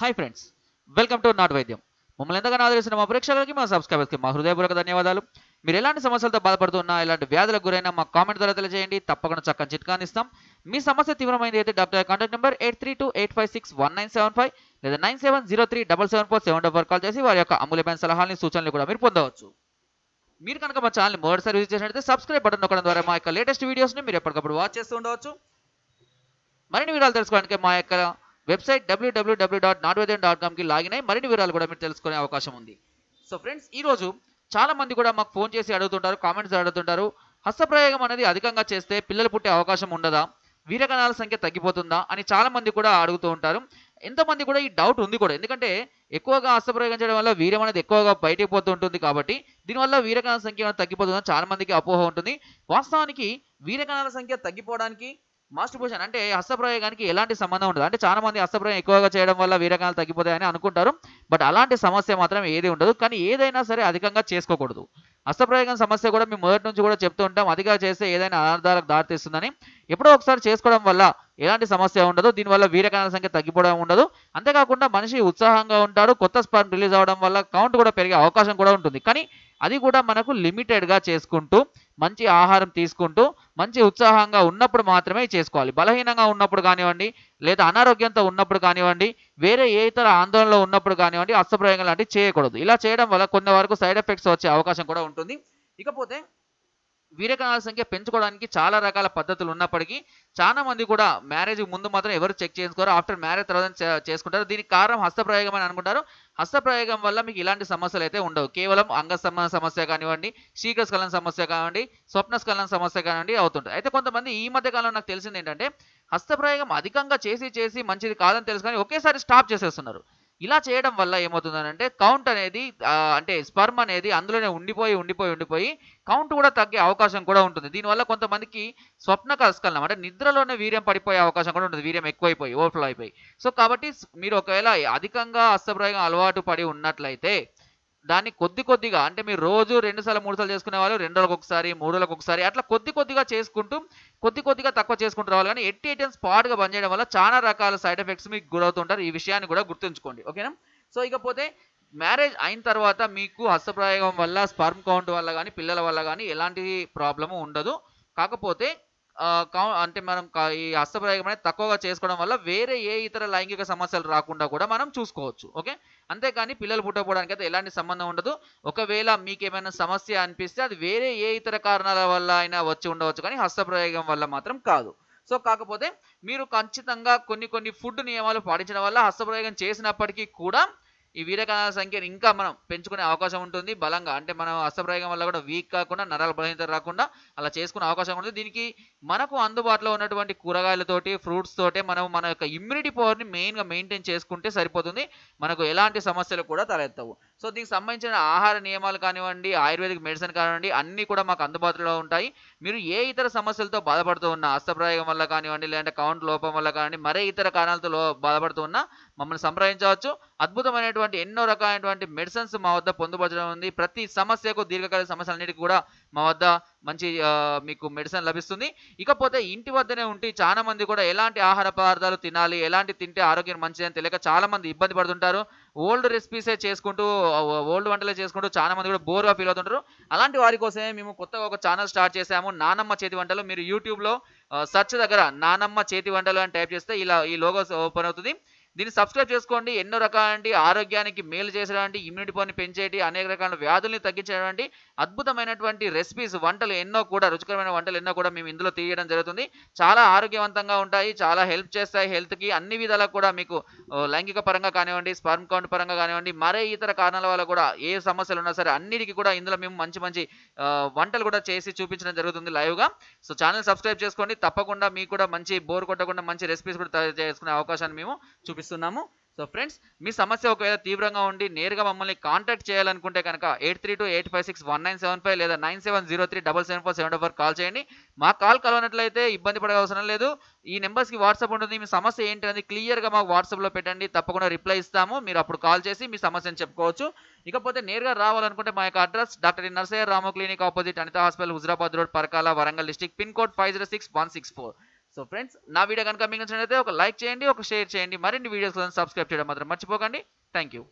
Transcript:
Hi friends welcome to నాట్ వైద్యం మమ్మల్ని ఎంతగానో ఆదరిస్తున్న మా ప్రేక్షకులకి మా సబ్స్క్రైబర్స్కి మా హృదయపూర్వక ధన్యవాదాలు. మీరు ఎలాంటి సమస్యలతో బాధపడుతున్నా ఇలాంటి వ్యాధులకు గురైనా మా కామెంట్ ద్వారా తెలియజేయండి. తప్పకుండా చక్కని చిట్కాని ఇస్తాం. మీ సమస్య తీవ్రమైనది అయితే doctor contact number eight three two eight five six one nine seven five లేదా nine seven zero three double seven four seven double call చేసి వారి యొక్క అమూల్యమైన సలహాలని సూచనలు కూడా మీరు పొందవచ్చు. మీరు కనుక మా ఛానల్ని మొదటిసారి విజిట్ చేసినట్లయితే సబ్స్క్రైబ్ బటన్ నొక్కడం ద్వారా మా యొక్క లేటెస్ట్ వీడియోస్ని మీరు ఎప్పటికప్పుడు వాచ్ చేస్తూ ఉండవచ్చు. మరిన్ని వివరాలు తెలుసుకోవడానికి మా యొక్క వెబ్సైట్ డబ్ల్యూడబ్ల్యూడబ్ల్యూ డాట్ నాట్వేదన్ డాట్ కామ్కి లాగిన్ అయ్యి మరిన్ని వివరాలు కూడా మీరు తెలుసుకునే అవకాశం ఉంది. సో ఫ్రెండ్స్ ఈరోజు చాలా మంది కూడా మాకు ఫోన్ చేసి అడుగుతుంటారు కామెంట్స్ అడుగుతుంటారు. హస్తప్రయోగం అనేది అధికంగా చేస్తే పిల్లలు పుట్టే అవకాశం ఉండదా? వీరకణాల సంఖ్య తగ్గిపోతుందా? అని చాలా మంది కూడా అడుగుతూ ఉంటారు. ఎంతమంది కూడా ఈ డౌట్ ఉంది కూడా. ఎందుకంటే ఎక్కువగా హస్తప్రయోగం చేయడం వల్ల వీర్యం అనేది ఎక్కువగా బయటకు పోతూ ఉంటుంది కాబట్టి దీనివల్ల వీరకణాల సంఖ్య తగ్గిపోతుందని తగ్గిపోతుందా? చాలా మందికి అపోహ ఉంటుంది. వాస్తవానికి వీరకణాల సంఖ్య తగ్గిపోవడానికి మాస్టర్బేషన్ అంటే హస్తప్రయోగానికి ఎలాంటి సంబంధం ఉండదు. అంటే చాలా మంది హస్తప్రయోగం ఎక్కువగా చేయడం వల్ల వీరకాలు తగ్గిపోతాయని అనుకుంటారు. బట్ అలాంటి సమస్య మాత్రం ఏది ఉండదు. కానీ ఏదైనా సరే అధికంగా చేసుకోకూడదు. హస్తప్రయోగం సమస్య కూడా మేము మొదటి నుంచి కూడా చెప్తూ ఉంటాం. అధికంగా చేస్తే ఏదైనా అనర్థాలకు దారితీస్తుందని ఎప్పుడో ఒకసారి చేసుకోవడం వల్ల ఎలాంటి సమస్య ఉండదు దీనివల్ల వీరకణాల సంఖ్య తగ్గిపోవడం ఉండదు. అంతేకాకుండా మనిషి ఉత్సాహంగా ఉంటాడు కొత్త స్పర్మ్ రిలీజ్ అవడం వల్ల కౌంట్ కూడా పెరిగే అవకాశం కూడా ఉంటుంది. కానీ అది కూడా మనకు లిమిటెడ్గా చేసుకుంటూ మంచి ఆహారం తీసుకుంటూ మంచి ఉత్సాహంగా ఉన్నప్పుడు మాత్రమే చేసుకోవాలి. బలహీనంగా ఉన్నప్పుడు కానివ్వండి లేదా అనారోగ్యంతో ఉన్నప్పుడు కానివ్వండి వేరే ఏ ఇతర ఆందోళనలో ఉన్నప్పుడు కానివ్వండి అస్త్రప్రయోగం లాంటివి చేయకూడదు. ఇలా చేయడం వల్ల కొన్ని వరకు సైడ్ ఎఫెక్ట్స్ వచ్చే అవకాశం కూడా ఉంటుంది. ఇకపోతే వీరకణాల సంఖ్య పెంచుకోవడానికి చాలా రకాల పద్ధతులు ఉన్నప్పటికీ చాలా మంది కూడా మ్యారేజ్ ముందు మాత్రం ఎవరు చెక్ చేసుకోరు ఆఫ్టర్ మ్యారేజ్ తర్వాత చేసుకుంటారు. దీనికి కారణం హస్తప్రయోగం అని అనుకుంటారు. హస్తప్రయోగం వల్ల మీకు ఇలాంటి సమస్యలు అయితే ఉండవు. కేవలం అంగస్తంభన సమస్య కానివ్వండి శీఘ్రస్ఖలన సమస్య కానివ్వండి స్వప్నస్ఖలన సమస్య కానివ్వండి అవుతుంటాయి. అయితే కొంతమంది ఈ మధ్య కాలంలో నాకు తెలిసింది ఏంటంటే హస్తప్రయోగం అధికంగా చేసి చేసి మంచిది కాదని తెలుసుకొని ఒకేసారి స్టాప్ చేసేస్తున్నారు. ఇలా చేయడం వల్ల ఏమవుతుందనంటే కౌంట్ అనేది అంటే స్పర్మ్ అనేది అందులోనే ఉండిపోయి ఉండిపోయి ఉండిపోయి కౌంట్ కూడా తగ్గే అవకాశం కూడా ఉంటుంది. దీనివల్ల కొంతమందికి స్వప్న కలస్కలనం అంటే నిద్రలోనే వీర్యం పడిపోయే అవకాశం కూడా ఉంటుంది. వీర్యం ఎక్కువైపోయి ఓవర్ఫ్లో అయిపోయి. సో కాబట్టి మీరు ఒకవేళ అధికంగా అస్తప్రాయంగా అలవాటు పడి ఉన్నట్లయితే దాన్ని కొద్ది కొద్దిగా అంటే మీరు రోజు రెండు సార్లు మూడు సార్లు చేసుకునే వాళ్ళు రెండు రోజులకు ఒకసారి మూడు రోజులకు ఒకసారి అట్లా కొద్ది కొద్దిగా చేసుకుంటూ కొద్ది కొద్దిగా తక్కువ చేసుకుంటూ రావాలి. కానీ ఎట్టి ఐటమ్స్ స్పాట్గా బంద్ చేయడం వల్ల చాలా రకాల సైడ్ ఎఫెక్ట్స్ మీకు గురవుతుంటారు. ఈ విషయాన్ని కూడా గుర్తుంచుకోండి. ఓకేనా? సో ఇకపోతే మ్యారేజ్ అయిన తర్వాత మీకు హస్తప్రయోగం వల్ల స్పర్మ్ కౌంట్ వల్ల కానీ పిల్లల వల్ల కానీ ఎలాంటి ప్రాబ్లము ఉండదు. కాకపోతే అంటే మనం ఈ హస్తప్రయోగం అనేది తక్కువగా చేసుకోవడం వల్ల వేరే ఏ ఇతర లైంగిక సమస్యలు రాకుండా కూడా మనం చూసుకోవచ్చు ఓకే? అంతేకాని పిల్లలు పుట్టకపోవడానికి అయితే ఎలాంటి సంబంధం ఉండదు. ఒకవేళ మీకు ఏమైనా సమస్య అనిపిస్తే అది వేరే ఏ ఇతర కారణాల వల్ల అయినా వచ్చి ఉండవచ్చు కానీ హస్తప్రయోగం వల్ల మాత్రం కాదు. సో కాకపోతే మీరు ఖచ్చితంగా కొన్ని కొన్ని ఫుడ్ నియమాలు పాటించడం వల్ల హస్తప్రయోగం చేసినప్పటికీ కూడా ఈ వీరకణాల సంఖ్యను ఇంకా మనం పెంచుకునే అవకాశం ఉంటుంది. బలంగా అంటే మనం అస్తప్రయోగం వల్ల కూడా వీక్ కాకుండా నరాల బలహీనత రాకుండా అలా చేసుకునే అవకాశం ఉంటుంది. దీనికి మనకు అందుబాటులో ఉన్నటువంటి కూరగాయలతోటి ఫ్రూట్స్ తోటే మనం మన యొక్క ఇమ్యూనిటీ పవర్ని మెయిన్గా మెయింటైన్ చేసుకుంటే సరిపోతుంది. మనకు ఎలాంటి సమస్యలు కూడా తలెత్తవు. సో దీనికి సంబంధించిన ఆహార నియమాలు కానివ్వండి ఆయుర్వేదిక్ మెడిసిన్ కానివ్వండి అన్నీ కూడా మాకు అందుబాటులో ఉంటాయి. మీరు ఏ ఇతర సమస్యలతో బాధపడుతూ ఉన్నా అస్తప్రాయం వల్ల కానివ్వండి లేదంటే కౌంట్ లోపం వల్ల కానివ్వండి మరే ఇతర కారణాలతో లో- బాధపడుతూ ఉన్నా మమ్మల్ని సంప్రదించవచ్చు. అద్భుతమైనటువంటి ఎన్నో రకాలైనటువంటి మెడిసిన్స్ మా వద్ద పొందుపరచడం ఉంది. ప్రతి సమస్యకు దీర్ఘకాలిక సమస్యలన్నిటికీ కూడా మా వద్ద మంచి మీకు మెడిసిన్ లభిస్తుంది. ఇకపోతే ఇంటి వద్దనే ఉంటే చాలా మంది కూడా ఎలాంటి ఆహార పదార్థాలు తినాలి ఎలాంటి తింటే ఆరోగ్యం మంచిదని తెలియక చాలా మంది ఇబ్బంది పడుతుంటారు. ఓల్డ్ రెసిపీసే చేసుకుంటూ ఓల్డ్ వంటలే చేసుకుంటూ చాలా మంది కూడా బోర్గా ఫీల్ అవుతుంటారు. అలాంటి వారి కోసమే మేము కొత్తగా ఒక ఛానల్ స్టార్ట్ చేసాము నానమ్మ చేతి వంటలు. మీరు యూట్యూబ్లో సర్చ్ దగ్గర నానమ్మ చేతి వంటలు అని టైప్ చేస్తే ఇలా ఈ లోగోస్ ఓపెన్ అవుతుంది. దీన్ని సబ్స్క్రైబ్ చేసుకోండి. ఎన్నో రకాలంటి ఆరోగ్యానికి మేలు చేసేటువంటి ఇమ్యూనిటీ పని పెంచేటి అనేక రకాల వ్యాధుల్ని తగ్గించేటువంటి అద్భుతమైనటువంటి రెసిపీస్ వంటలు ఎన్నో కూడా రుచికరమైన వంటలు ఎన్నో కూడా మేము ఇందులో తీయడం జరుగుతుంది. చాలా ఆరోగ్యవంతంగా ఉంటాయి చాలా హెల్ప్ చేస్తాయి హెల్త్కి అన్ని విధాలా కూడా మీకు లైంగిక పరంగా కానివ్వండి స్పర్మ్ కౌంట్ పరంగా కానివ్వండి మరే ఇతర కారణాల వల్ల కూడా ఏ సమస్యలు ఉన్నా సరే అన్నిటికీ కూడా ఇందులో మేము మంచి మంచి వంటలు కూడా చేసి చూపించడం జరుగుతుంది లైవ్గా సో ఛానల్ సబ్స్క్రైబ్ చేసుకోండి. తప్పకుండా మీకు కూడా మంచి బోర్ కొట్టకుండా మంచి రెసిపీస్ కూడా తయారు చేసుకునే అవకాశాన్ని మేము చూపిస్తాం. చూపిస్తున్నాము సో ఫ్రెండ్స్ మీ సమస్య ఒకవేళ తీవ్రంగా ఉండి నేరుగా మమ్మల్ని కాంటాక్ట్ చేయాలనుకుంటే కనుక eight three two eight five six one nine seven five లేదా nine seven zero three double seven four seven four call చేయండి. మా కాల్ కలవనట్లయితే ఇబ్బంది పడే అవసరం లేదు. ఈ నెంబర్స్కి వాట్సాప్ ఉంటుంది. మీ సమస్య ఏంటి అనేది క్లియర్గా మాకు వాట్సాప్లో పెట్టండి. తప్పకుండా రిప్లై ఇస్తాము. మీరు అప్పుడు కాల్ చేసి మీ సమస్యను చెప్పుకోవచ్చు. ఇకపోతే నేరుగా రావాలనుకుంటే మా యొక్క అడ్రస్ డాక్టర్ నర్సయ్య రామో clinic opposite Anitha hospital Huzurabad road Parakal Warangal district pin code five zero six one six four. So friends నా వీడియో కనుక మీకు నచ్చినట్లయితే ఒక లైక్ చేయండి ఒక షేర్ చేయండి. మరిన్ని వీడియోస్ కోసం సబ్స్క్రైబ్ చేయడం మాత్రం మర్చిపోకండి. Thank you